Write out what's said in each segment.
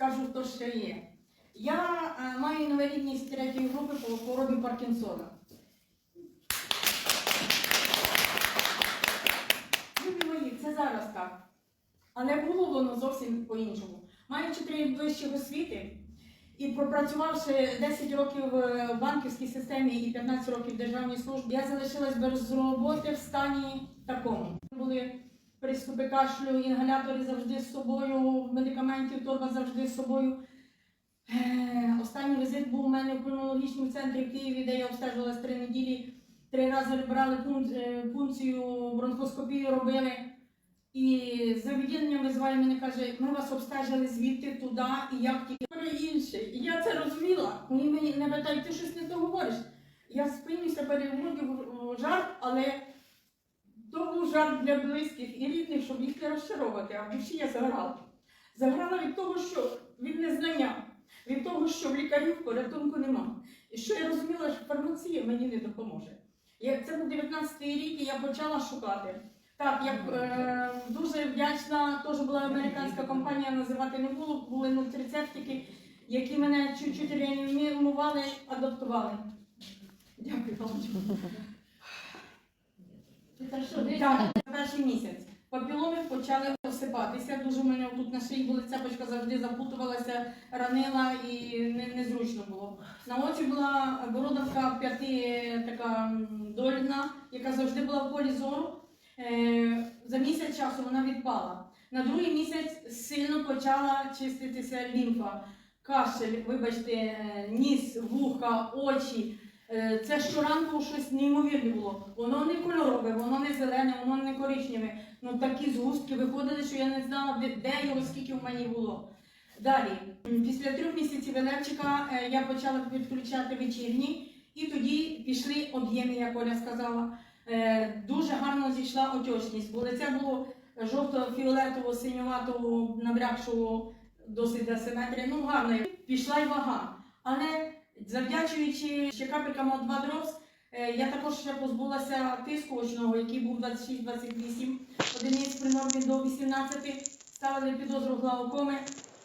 скажу то, що є. Я е, маю інвалідність третьої групи по хворобі Паркінсона. Любі мої, це зараз так. Але було воно зовсім по-іншому. Маючи три вищі освіти і пропрацювавши 10 років в банківській системі і 15 років в державній службі, я залишилась без роботи в стані такому. Приступи кашлю, інгалятори завжди з собою, медикаментів, торба завжди з собою. Е, Останній візит був у мене в пульмонологічному центрі в Києві, де я обстежувалась три неділі. Три рази брали е, пункцію, бронхоскопію робили. І за відділенням визває мене каже, ми вас обстежили звідти туди, і як тільки інше. І я це розуміла. Вони мені не питають, ти щось не то говориш. Я спинюся переводів жарт, але жарт для близьких і рідних, щоб їх не розчаровувати, а в душі я заграла. Заграла від того, що від незнання, від того, що в лікарів порятунку нема. І що я розуміла, що фармація мені не допоможе. Я, це був 19-й рік, і я почала шукати. Так, я е, дуже вдячна, теж була американська компанія, називати не було, були нутрицептики, які мене чуть-чуть реанімували, адаптували. Дякую, Галочка. Так, перший місяць. Папіломи почали осипатися. Дуже в мене тут на шиї була цепочка завжди запутувалася, ранила і не, незручно було. На оці була бородавка п'яти така дольна, яка завжди була в полі зору. Е, за місяць часу вона відпала. На другий місяць сильно почала чиститися лімфа. Кашель, вибачте, е, ніс, вуха, очі. Е, Це щоранку щось неймовірне було. Воно не кольорове, воно не зелене, воно не коричневе. Ну такі згустки виходили, що я не знала, де, де його, скільки в мені було. Далі, після трьох місяців Елевчика е, я почала підключати вечірні, і тоді пішли об'єми, як Оля сказала. Е, Дуже гарно зійшла отечність, бо лице було жовто-фіолетово, синюватого, набрякшого, досить асиметрія. Ну, гарно. Пішла й вага. Але завдячуючи ще капелькам от 2 дропс, е, я також ще позбулася тиску очного, який був 26-28 одиниць при нормі до 18, ставили підозру глаукоми.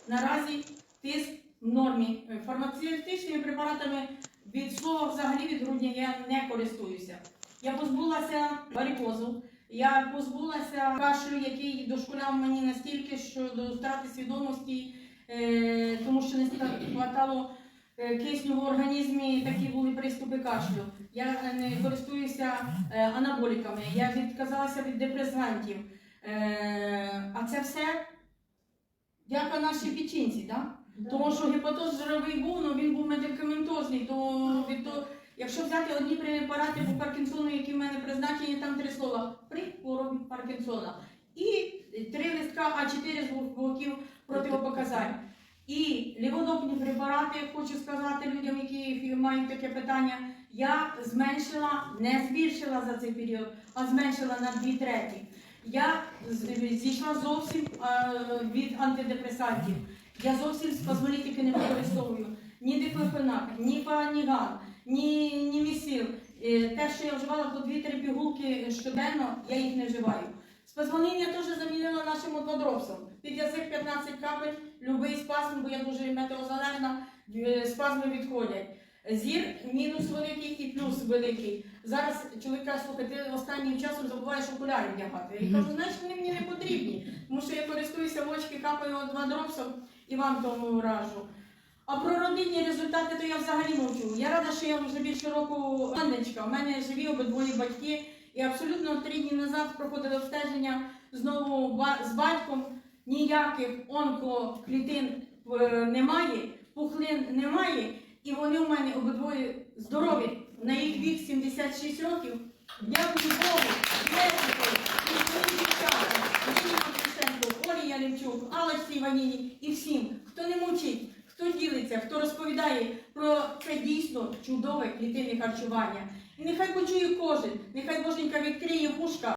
Наразі тиск в нормі. Е, Фармацевтичними препаратами від слова взагалі від грудня я не користуюся. Я позбулася варикозу, я позбулася кашлю, який дошкуляв мені настільки, що до втрати свідомості, е, тому що не хватало кисню в організмі, такі були приступи кашлю. Я е, не користуюся е, анаболіками, я відказалася від депресантів. Е, а це все дяка нашій печінці, так? Тому що гепатоз жировий був, ну він був медикаментозний, то від то, якщо взяти одні препарати по Паркінсону, які в мене призначені, там три слова при хворобі Паркінсона. І три листка А4 з боків противопоказань. І ліводопні препарати, хочу сказати людям, які мають таке питання, я зменшила, не збільшила за цей період, а зменшила на дві треті. Я зійшла зовсім від антидепресантів. Я зовсім спазмолітики не використовую. Ні диклофенак, ні паніган, ні, ні місіл. Е, Те, що я вживала по 2-3 пігулки щоденно, я їх не вживаю. Спазмоління теж замінила нашим однодропсом. Під язик 15 капель, любий спазм, бо я дуже метеозалежна, е, спазми відходять. Зір мінус великий і плюс великий. Зараз чоловік каже, слухай, ти останнім часом забуваєш окуляри вдягати. Я кажу, знаєш, вони мені не потрібні, тому що я користуюся в очки капаю два і вам тому раджу. А про родинні результати то я взагалі мовчу. Я рада, що я вже більше року Анночка. У мене живі обидвоє батьки, і абсолютно три дні назад проходили обстеження знову з батьком. Ніяких онкоклітин е, немає, пухлин немає, і вони у мене обидвоє здорові. На їх вік 76 років. Дякую Богу, Лесику, Олі Ялівчук, Аллочці Іваніні і всім, хто не мовчить, хто ділиться, хто розповідає про це дійсно чудове клітинне харчування. І нехай почує кожен, нехай Боженька відкриє вушка.